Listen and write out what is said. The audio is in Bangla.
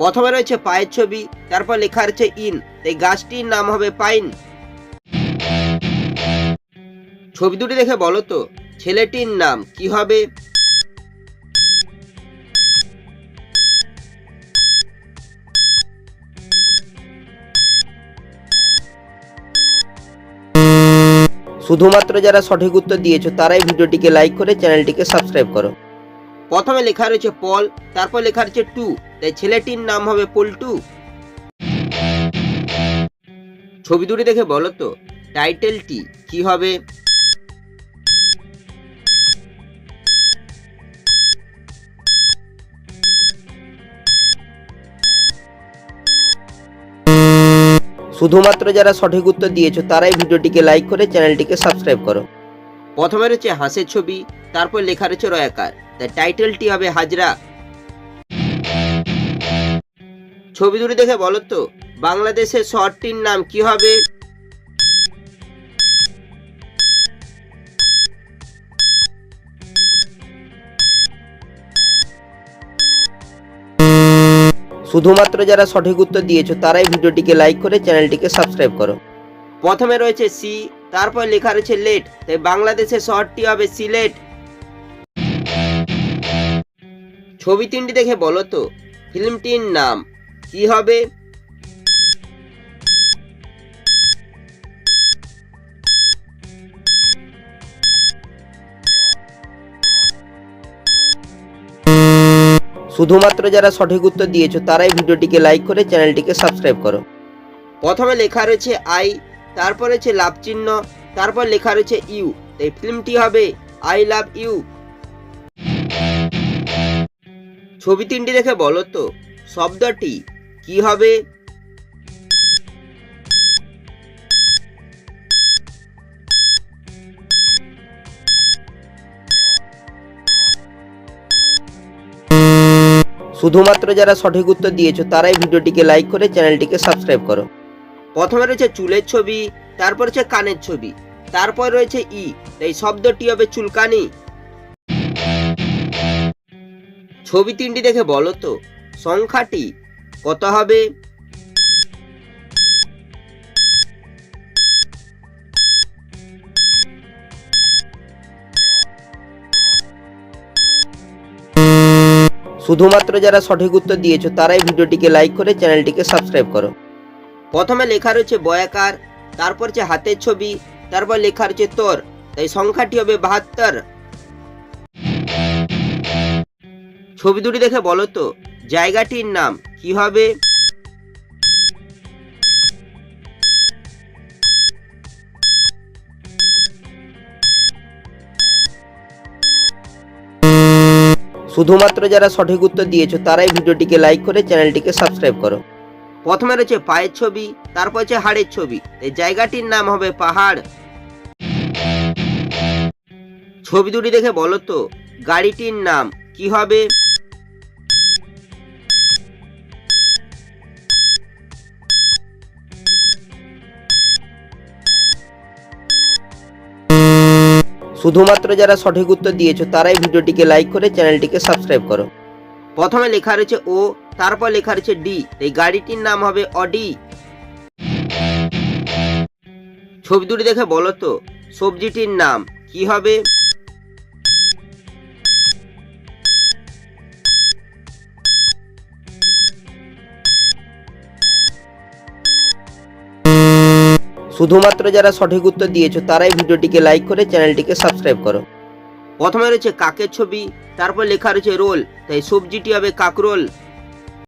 প্রথমে রয়েছে পায়ের ছবি, তারপর লেখা রয়েছে ইন। এই গাছটির নাম হবে পাইন। ছবি দুটি দেখে বলো তো, ছেলেটির নাম কি হবে? শুধুমাত্র যারা সঠিক উত্তর দিয়েছ, তারাই ভিডিওটিকে লাইক করে চ্যানেলটিকে সাবস্ক্রাইব করো। প্রথমে লেখা রয়েছে পল, তারপর লেখা রয়েছে টু। তাই ছেলেটির নাম হবে পল্টু ছবি দুটি দেখে বলো তো টাইটেলটি কি হবে? শুধুমাত্র যারা সঠিক উত্তর দিয়েছ, তারাই ভিডিওটিকে লাইক করে চ্যানেলটিকে সাবস্ক্রাইব করো। প্রথমে রয়েছে হাঁসের ছবি, তারপর লেখা রয়েছে রয়াকার তাই টাইটেলটি হবে হাজরা। ছবি দুটি দেখে বলো তো, বাংলাদেশের শহরটির নাম কি হবে? শুধুমাত্র যারা সঠিক উত্তর দিয়েছ, তারাই ভিডিওটিকে লাইক করে চ্যানেলটিকে সাবস্ক্রাইব করো। প্রথমে রয়েছে সি, তারপর লেখা রয়েছে লেট, তাই বাংলাদেশের শহরটি হবে সিলেট। ছবি তিনটি দেখে বলো তো। ফিল্মটির নাম কি হবে? শুধুমাত্র যারা সঠিক উত্তর দিয়েছ, তারাই ভিডিওটিকে লাইক করে চ্যানেলটিকে সাবস্ক্রাইব করো। প্রথমে লেখা রয়েছে আই তারপর রয়েছে লাভ চিহ্ন, তারপর লেখা রয়েছে ইউ তাই ফিল্মটি হবে আই লাভ ইউ ছবি তিনটি দেখে বলো তো, শব্দটি কি হবে? শুধুমাত্র যারা সঠিক উত্তর দিয়েছ, তারাই ভিডিওটিকে লাইক করে চ্যানেলটিকে সাবস্ক্রাইব করো। প্রথমে রয়েছে চুলের ছবি, তারপর রয়েছে কানের ছবি, তারপর রয়েছে ই এই শব্দটি হবে চুলকানি। ছবি তিনটি দেখে বলো তো। সংখ্যাটি কত হবে? শুধুমাত্র যারা সঠিক উত্তর দিয়েছ, তারাই ভিডিওটিকে লাইক করে চ্যানেলটিকে সাবস্ক্রাইব করো। প্রথমে লেখা রয়েছে বয়াকার তারপর হচ্ছে হাতের ছবি, তারপর লেখা রয়েছে তোর, তাই সংখ্যাটি হবে বাহাত্তর। ছবি দুটি দেখে বলো তো, জায়গাটির নাম কি হবে? শুধুমাত্র যারা সঠিক উত্তর দিয়েছ, তারাই ভিডিওটিকে লাইক করে চ্যানেলটিকে সাবস্ক্রাইব করো। প্রথমে রয়েছে পায়ের ছবি, তারপর হচ্ছে হাড়ের ছবি। এই জায়গাটির নাম হবে পাহাড়। ছবি দুটি দেখে বলো তো, গাড়িটির নাম কি হবে? শুধুমাত্র যারা সঠিক উত্তর দিয়েছ, তারাই ভিডিওটিকে লাইক করে চ্যানেলটিকে সাবস্ক্রাইব করো। প্রথমে লেখা রয়েছে ও তারপর লেখা রয়েছে ডি এই গাড়িটির নাম হবে অডি ছবি দুটি দেখে বলো তো, সবজিটির নাম কি হবে? শুধুমাত্র যারা সঠিক উত্তর দিয়েছ, তারাই ভিডিওটিকে লাইক করে চ্যানেলটিকে সাবস্ক্রাইব করো। প্রথমে রয়েছে কাকের ছবি, তারপর লেখা রয়েছে রোল তাই সবজিটি হবে কাকরোল।